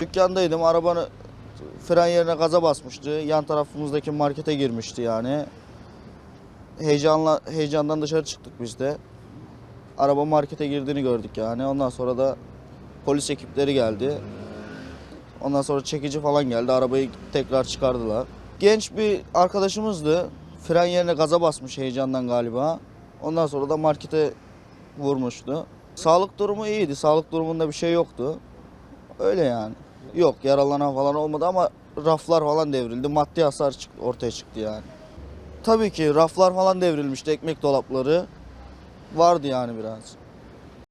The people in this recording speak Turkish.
Dükkandaydım. Arabanı fren yerine gaza basmıştı. Yan tarafımızdaki markete girmişti yani. Heyecanla heyecandan dışarı çıktık biz de. Araba markete girdiğini gördük yani. Ondan sonra da polis ekipleri geldi. Ondan sonra çekici falan geldi. Arabayı tekrar çıkardılar. Genç bir arkadaşımızdı. Fren yerine gaza basmış heyecandan galiba. Ondan sonra da markete vurmuştu. Sağlık durumu iyiydi. Sağlık durumunda bir şey yoktu. Öyle yani. Yok yaralanan falan olmadı ama raflar falan devrildi. Maddi hasar çıktı, ortaya çıktı yani. Tabii ki raflar falan devrilmişti. Ekmek dolapları vardı yani biraz.